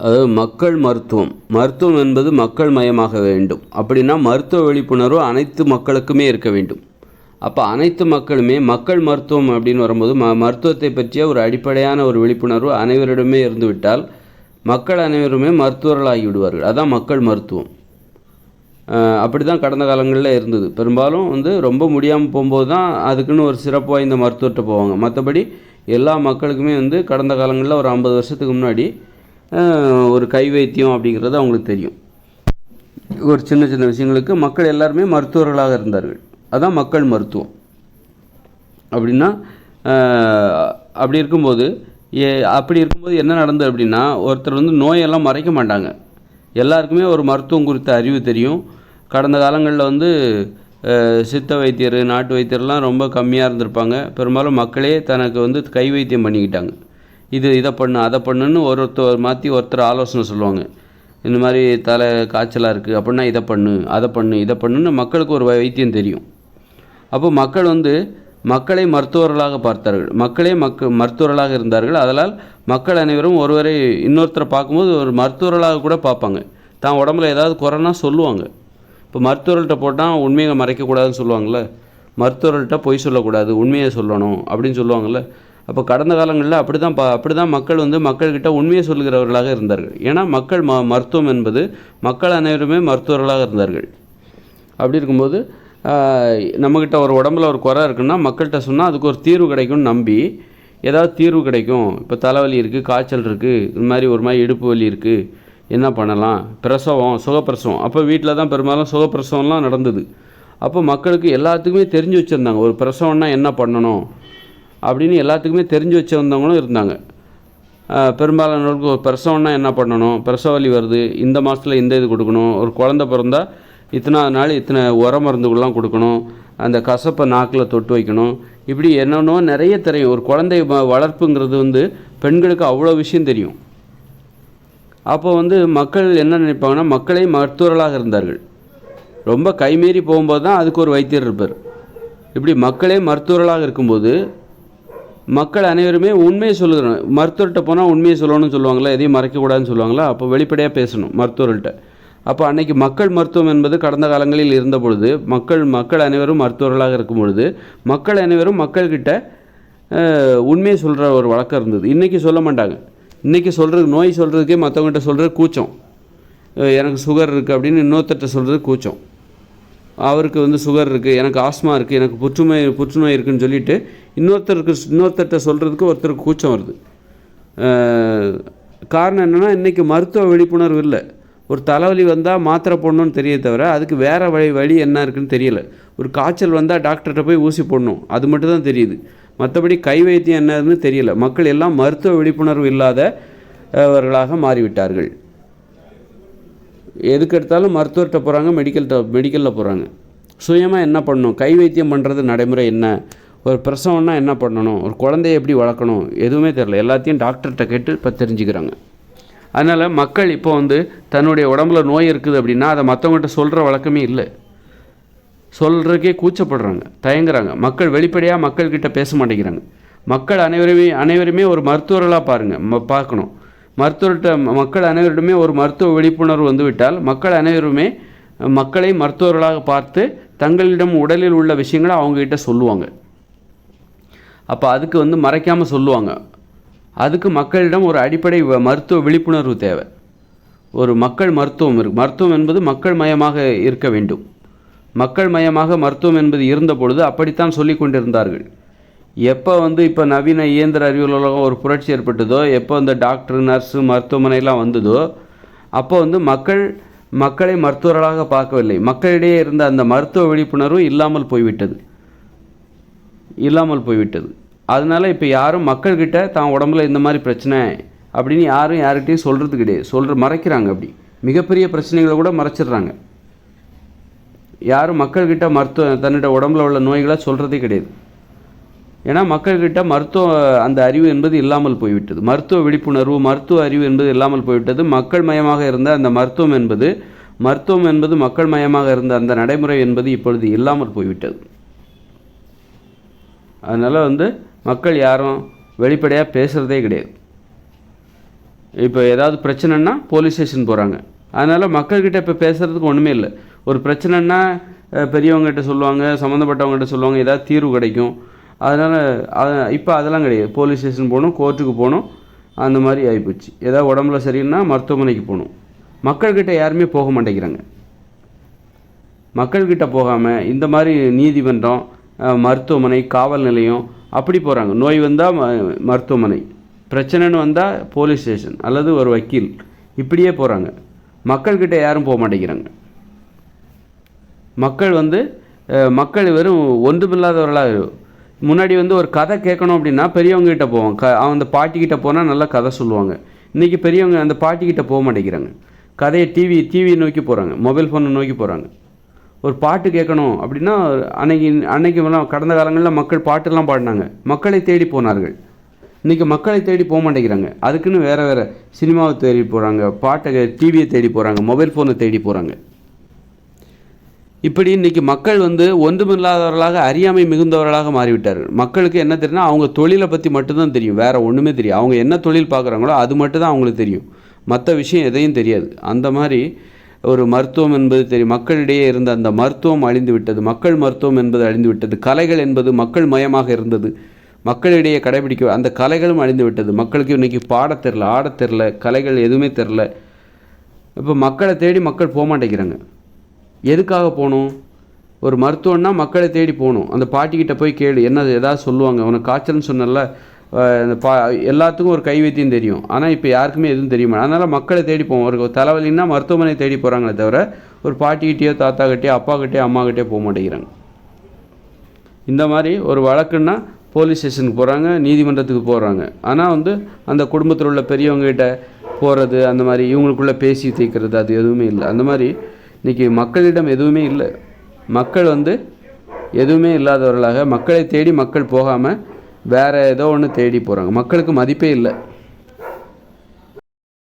அதாவது மக்கள் மருத்துவம். மருத்துவம் என்பது மக்கள் மயமாக வேண்டும். அப்படின்னா மருத்துவ விழிப்புணர்வு அனைத்து மக்களுக்குமே இருக்க வேண்டும். அப்போ அனைத்து மக்களுமே மக்கள் மருத்துவம் அப்படின்னு வரும்போது ம மருத்துவத்தை பற்றிய ஒரு அடிப்படையான ஒரு விழிப்புணர்வு அனைவரிடமே இருந்துவிட்டால் மக்கள் அனைவருமே மருத்துவர்களாகி விடுவார்கள். அதான் மக்கள் மருத்துவம். அப்படி தான் கடந்த காலங்களில் இருந்தது. பெரும்பாலும் வந்து ரொம்ப முடியாமல் போகும்போது தான் அதுக்குன்னு ஒரு சிறப்பு வாய்ந்த மருத்துவர்கிட்ட போவாங்க. மற்றபடி எல்லா மக்களுக்குமே வந்து கடந்த காலங்களில் ஒரு ஐம்பது வருஷத்துக்கு முன்னாடி ஒரு கை வைத்தியம் அப்படிங்கிறது அவங்களுக்கு தெரியும். ஒரு சின்ன சின்ன விஷயங்களுக்கு மக்கள் எல்லாருமே மருத்துவர்களாக இருந்தார்கள். அதான் மக்கள் மருத்துவம். அப்படின்னா அப்படி இருக்கும்போது ஏ- அப்படி இருக்கும்போது என்ன நடந்தது அப்படின்னா ஒருத்தர் வந்து நோயெல்லாம் மறைக்க மாட்டாங்க. எல்லாருக்குமே ஒரு மருத்துவம் குறித்த அறிவு தெரியும். கடந்த காலங்களில் வந்து சித்த வைத்தியர் நாட்டு வைத்தியர்லாம் ரொம்ப கம்மியாக இருந்திருப்பாங்க. பெரும்பாலும் மக்களே தனக்கு வந்து கை வைத்தியம் பண்ணிக்கிட்டாங்க. இது இதை பண்ணு அதை பண்ணுன்னு ஒருத்தர் மாற்றி ஒருத்தர் ஆலோசனை சொல்லுவாங்க. இந்த மாதிரி தலை காய்ச்சலாக இருக்குது அப்படின்னா இதை பண்ணு அதை பண்ணு இதை பண்ணுன்னு மக்களுக்கு ஒரு வைத்தியம் தெரியும். அப்போ மக்கள் வந்து மக்களை மருத்துவர்களாக பார்த்தார்கள். மக்களே மக்க மருத்துவர்களாக இருந்தார்கள். அதனால் மக்கள் அனைவரும் ஒருவரை இன்னொருத்தரை பார்க்கும்போது ஒரு மருத்துவர்களாக கூட பார்ப்பாங்க. தான் உடம்புல ஏதாவது குறைனா சொல்லுவாங்க. இப்போ மருத்துவர்கள்ட்ட போட்டால் உண்மையை மறைக்கக்கூடாதுன்னு சொல்லுவாங்கள்ல. மருத்துவர்கள்ட்ட பொய் சொல்லக்கூடாது உண்மையை சொல்லணும் அப்படின்னு சொல்லுவாங்கள்ல. அப்போ கடந்த காலங்களில் அப்படி தான் பா அப்படி தான் மக்கள் வந்து மக்கள்கிட்ட உண்மையை சொல்கிறவர்களாக இருந்தார்கள். ஏன்னா மக்கள் ம மருத்துவம் என்பது மக்கள் அனைவருமே மருத்துவர்களாக இருந்தார்கள். அப்படி இருக்கும்போது நம்மக்கிட்ட ஒரு உடம்புல ஒரு குறை இருக்குன்னா மக்கள்கிட்ட சொன்னால் அதுக்கு ஒரு தீர்வு கிடைக்கும்னு நம்பி ஏதாவது தீர்வு கிடைக்கும். இப்போ தலைவலி இருக்குது காய்ச்சல் இருக்குது இந்த மாதிரி ஒரு மாதிரி இடுப்பு வலி இருக்குது என்ன பண்ணலாம்? பிரசவம் சுகப்பிரசவம். அப்போ வீட்டில் தான் பெரும்பாலும் சுகப்பிரசவம்லாம் நடந்தது. அப்போ மக்களுக்கு எல்லாத்துக்குமே தெரிஞ்சு வச்சுருந்தாங்க. ஒரு பிரசவம்னா என்ன பண்ணணும்? அப்படின்னு எல்லாத்துக்குமே தெரிஞ்சு வச்சுருந்தவங்களும் இருந்தாங்க. பெரும்பாலானவர்களுக்கு ஒரு பிரசவம்னா என்ன பண்ணணும்? பிரசவ வலி வருது. இந்த மாதத்தில் இந்த இது கொடுக்கணும். ஒரு குழந்த பிறந்தா இத்தனை நாள் இத்தனை உர மருந்துகள்லாம் கொடுக்கணும். அந்த கசப்பை நாக்கில் தொட்டு வைக்கணும். இப்படி என்னென்னோ நிறைய தெரியும். ஒரு குழந்தை வளர்ப்புங்கிறது வந்து பெண்களுக்கு அவ்வளோ விஷயம் தெரியும். அப்போ வந்து மக்கள் என்ன நினைப்பாங்கன்னா மக்களே மருத்துவர்களாக இருந்தார்கள். ரொம்ப கைமீறி போகும்போது தான் அதுக்கு ஒரு வைத்தியர் இருப்பார். இப்படி மக்களே மருத்துவர்களாக இருக்கும்போது மக்கள் அனைவருமே உண்மையை சொல்லுகிறோம். மருத்துவர்கிட்ட போனால் உண்மையை சொல்லணும்னு சொல்லுவாங்களா? எதையும் மறைக்கக்கூடாதுன்னு சொல்லுவாங்களா? அப்போ வெளிப்படையாக பேசணும் மருத்துவர்கள்ட்ட. அப்போ அன்னைக்கு மக்கள் மருத்துவம் என்பது கடந்த காலங்களில் இருந்த பொழுது மக்கள் மக்கள் அனைவரும் மருத்துவர்களாக இருக்கும் பொழுது மக்கள் அனைவரும் மக்கள்கிட்ட உண்மையை சொல்கிற ஒரு வழக்கம் இருந்தது. இன்றைக்கி சொல்ல மாட்டாங்க. இன்றைக்கி சொல்கிறது நோய் சொல்கிறதுக்கே மற்றவங்ககிட்ட சொல்கிறது கூச்சம். எனக்கு சுகர் இருக்குது அப்படின்னு இன்னொருத்தர்கிட்ட சொல்கிறது கூச்சம். அவருக்கு வந்து சுகர் இருக்குது எனக்கு ஆஸ்மா இருக்குது எனக்கு புற்றுநோய் புற்றுநோய் இருக்குதுன்னு சொல்லிட்டு இன்னொருத்தருக்கு இன்னொருத்தர்கிட்ட சொல்கிறதுக்கு ஒருத்தருக்கு கூச்சம் வருது. காரணம் என்னென்னா இன்றைக்கி மருத்துவ விழிப்புணர்வு இல்லை. ஒரு தலைவலி வந்தால் மாத்திரை போடணும்னு தெரிய தவிர அதுக்கு வேறு வழி வழி என்ன இருக்குன்னு தெரியல. ஒரு காய்ச்சல் வந்தால் டாக்டர்கிட்ட போய் ஊசி போடணும். அது மட்டும் தான் தெரியுது. மற்றபடி கை வைத்தியம் என்னதுன்னு தெரியல. மக்கள் எல்லாம் மருத்துவ விழிப்புணர்வு இல்லாதவர்களாக மாறிவிட்டார்கள். எதுக்கு எடுத்தாலும் மருத்துவர்கிட்ட போகிறாங்க மெடிக்கல் மெடிக்கலில் போகிறாங்க சுயமாக என்ன பண்ணணும்? கை வைத்தியம் பண்ணுறது நடைமுறை என்ன? ஒரு பிரசவம்னா என்ன பண்ணணும்? ஒரு குழந்தைய எப்படி வளர்க்கணும்? எதுவுமே தெரில எல்லாத்தையும் டாக்டர்கிட்ட கேட்டு இப்போ தெரிஞ்சுக்கிறாங்க. அதனால் மக்கள் இப்போ வந்து தன்னுடைய உடம்புல நோய் இருக்குது அப்படின்னா அதை மற்றவங்ககிட்ட சொல்கிற வழக்கமே இல்லை. சொல்கிறதுக்கே கூச்சப்படுறாங்க தயங்குறாங்க. மக்கள் வெளிப்படையாக மக்கள்கிட்ட பேச மாட்டேங்கிறாங்க. மக்கள் அனைவருமே அனைவருமே ஒரு மருத்துவர்களாக பாருங்கள் ம பார்க்கணும். மருத்துவர்கிட்ட மக்கள் அனைவரிடமே ஒரு மருத்துவ விழிப்புணர்வு வந்துவிட்டால் மக்கள் அனைவருமே மக்களை மருத்துவர்களாக பார்த்து தங்களிடம் உடலில் உள்ள விஷயங்களை அவங்ககிட்ட சொல்லுவாங்க. அப்போ அதுக்கு வந்து மறைக்காமல் சொல்லுவாங்க. அதுக்கு மக்களிடம் ஒரு அடிப்படை வ- மருத்துவ விழிப்புணர்வு தேவை. ஒரு மக்கள் மருத்துவம் இருக்கு மருத்துவம் என்பது மக்கள் மயமாக இருக்க வேண்டும். மக்கள் மயமாக மருத்துவம் என்பது இருந்த பொழுது அப்படித்தான் சொல்லி கொண்டிருந்தார்கள். எப்போ வந்து இப்போ நவீன இயந்திர அறிவியல் உலகம் ஒரு புரட்சி ஏற்பட்டதோ எப்போ இந்த டாக்டர் நர்ஸு மருத்துவமனைலாம் வந்ததோ அப்போ வந்து மக்கள் மக்களை மருத்துவர்களாக பார்க்கவில்லை. மக்களிடையே இருந்த அந்த மருத்துவ விழிப்புணர்வு இல்லாமல் போய்விட்டது. இல்லாமல் போய்விட்டது. அதனால இப்போ யாரும் மக்கள்கிட்ட தான் உடம்புல இந்த மாதிரி பிரச்சனை அப்படின்னு யாரும் யார்கிட்டையும் சொல்கிறது கிடையாது. சொல்கிற மறைக்கிறாங்க அப்படி. மிகப்பெரிய பிரச்சனைகளை கூட மறைச்சிடுறாங்க. யாரும் மக்கள்கிட்ட மருத்துவ தன்னிட உடம்புல உள்ள நோய்களை சொல்கிறதே கிடையாது. ஏன்னா மக்கள்கிட்ட மருத்துவ அந்த அறிவு என்பது இல்லாமல் போய்விட்டது. மருத்துவ விழிப்புணர்வு மருத்துவ அறிவு என்பது இல்லாமல் போய்விட்டது. மக்கள் மயமாக இருந்த அந்த மருத்துவம் என்பது மருத்துவம் என்பது மக்கள் மயமாக இருந்த அந்த நடைமுறை என்பது இப்பொழுது இல்லாமல் போய்விட்டது. அதனால் வந்து மக்கள் யாரும் வெளிப்படையாக பேசுகிறதே கிடையாது. இப்போ ஏதாவது பிரச்சனைன்னா போலீஸ் ஸ்டேஷன் போகிறாங்க அதனால் மக்கள்கிட்ட இப்போ பேசுகிறதுக்கு ஒன்றுமே இல்லை. ஒரு பிரச்சனைன்னா பெரியவங்ககிட்ட சொல்லுவாங்க சம்மந்தப்பட்டவங்ககிட்ட சொல்லுவாங்க ஏதாவது தீர்வு கிடைக்கும். அதனால் இப்போ அதெல்லாம் கிடையாது. போலீஸ் ஸ்டேஷன் போகணும் கோர்ட்டுக்கு போகணும் அந்த மாதிரி ஆகிப்போச்சு ஏதாவது உடம்புல சரின்னா மருத்துவமனைக்கு போகணும். மக்கள்கிட்ட யாருமே போக மாட்டேங்கிறாங்க. மக்கள்கிட்ட போகாமல் இந்த மாதிரி நீதிமன்றம் மருத்துவமனை காவல் நிலையம் அப்படி போகிறாங்க நோய் வந்தால் ம மருத்துவமனை. பிரச்சனைன்னு வந்தால் போலீஸ் ஸ்டேஷன் அல்லது ஒரு வக்கீல். இப்படியே போகிறாங்க மக்கள்கிட்ட யாரும் போக மாட்டேங்கிறாங்க. மக்கள் வந்து மக்கள் வெறும் ஒன்றுமில்லாதவர்களாக முன்னாடி வந்து ஒரு கதை கேட்கணும் அப்படின்னா பெரியவங்ககிட்ட போவோம் க அந்த பாட்டிக்கிட்ட போனால் நல்லா கதை சொல்லுவாங்க. இன்றைக்கி பெரியவங்க அந்த பாட்டிக்கிட்ட போக மாட்டேங்கிறாங்க. கதையை டிவி டிவியை நோக்கி போகிறாங்க மொபைல் ஃபோனை நோக்கி போகிறாங்க ஒரு பாட்டு கேட்கணும் அப்படின்னா அன்னைக்கு அன்னைக்கு எல்லாம் கடந்த காலங்களில் மக்கள் பாட்டெல்லாம் பாடினாங்க. மக்களை தேடி போனார்கள். இன்றைக்கி மக்களை தேடி போக மாட்டேங்கிறாங்க. அதுக்குன்னு வேறு வேறு சினிமாவை தேடி போகிறாங்க பாட்டை டிவியை தேடி போகிறாங்க மொபைல் ஃபோனை தேடி போகிறாங்க இப்படி இன்றைக்கி மக்கள் வந்து ஒன்றுமில்லாதவர்களாக அறியாமை மிகுந்தவர்களாக மாறிவிட்டார்கள். மக்களுக்கு என்ன தெரியும்னா அவங்க தொழிலை பற்றி மட்டும்தான் தெரியும். வேறு ஒன்றுமே தெரியும் அவங்க என்ன தொழில் பார்க்குறாங்களோ அது மட்டும் தான் அவங்களுக்கு தெரியும். மற்ற விஷயம் எதையும் தெரியாது. அந்த மாதிரி ஒரு மருத்துவம் என்பது தெரியும் மக்களிடையே இருந்த அந்த மருத்துவம் அழிந்து விட்டது. மக்கள் மருத்துவம் என்பது அழிந்து விட்டது. கலைகள் என்பது மக்கள் மயமாக இருந்தது. மக்களிடையே கடைபிடிக்க அந்த கலைகளும் அழிந்து விட்டது. மக்களுக்கு இன்னைக்கு பாட தெரில ஆடத் தெரில கலைகள் எதுவுமே தெரில. இப்போ மக்களை தேடி மக்கள் போக மாட்டேங்கிறாங்க. எதுக்காக போகணும்? ஒரு மருத்துவம்னா மக்களை தேடி போகணும். அந்த பாட்டிக்கிட்ட போய் கேளு. என்ன ஏதாவது சொல்லுவாங்க. உனக்கு காய்ச்சல்னு சொன்னல இந்த பா எல்லாத்துக்கும் ஒரு கைவைத்தியம் தெரியும். ஆனால் இப்போ யாருக்குமே எதுவும் தெரியுமா அதனால் மக்களை தேடி போவோம். ஒரு தலைவலின்னா மருத்துவமனை தேடி போகிறாங்களே தவிர ஒரு பாட்டிக்கிட்டேயோ தாத்தாக்கிட்டேயோ அப்பாக்கிட்டேயோ அம்மாக்கிட்டேயோ போக மாட்டேங்கிறாங்க. இந்த மாதிரி ஒரு வழக்குன்னா போலீஸ் ஸ்டேஷனுக்கு போகிறாங்க நீதிமன்றத்துக்கு போகிறாங்க ஆனால் வந்து அந்த குடும்பத்தில் உள்ள பெரியவங்ககிட்ட போகிறது அந்த மாதிரி இவங்களுக்குள்ளே பேசி தீர்க்கிறது அது எதுவுமே இல்லை. அந்த மாதிரி இன்றைக்கி மக்களிடம் எதுவுமே இல்லை. மக்கள் வந்து எதுவுமே இல்லாதவர்களாக மக்களை தேடி மக்கள் போகாமல் வேறு ஏதோ ஒன்று தேடி போகிறாங்க மக்களுக்கு மதிப்பே இல்லை.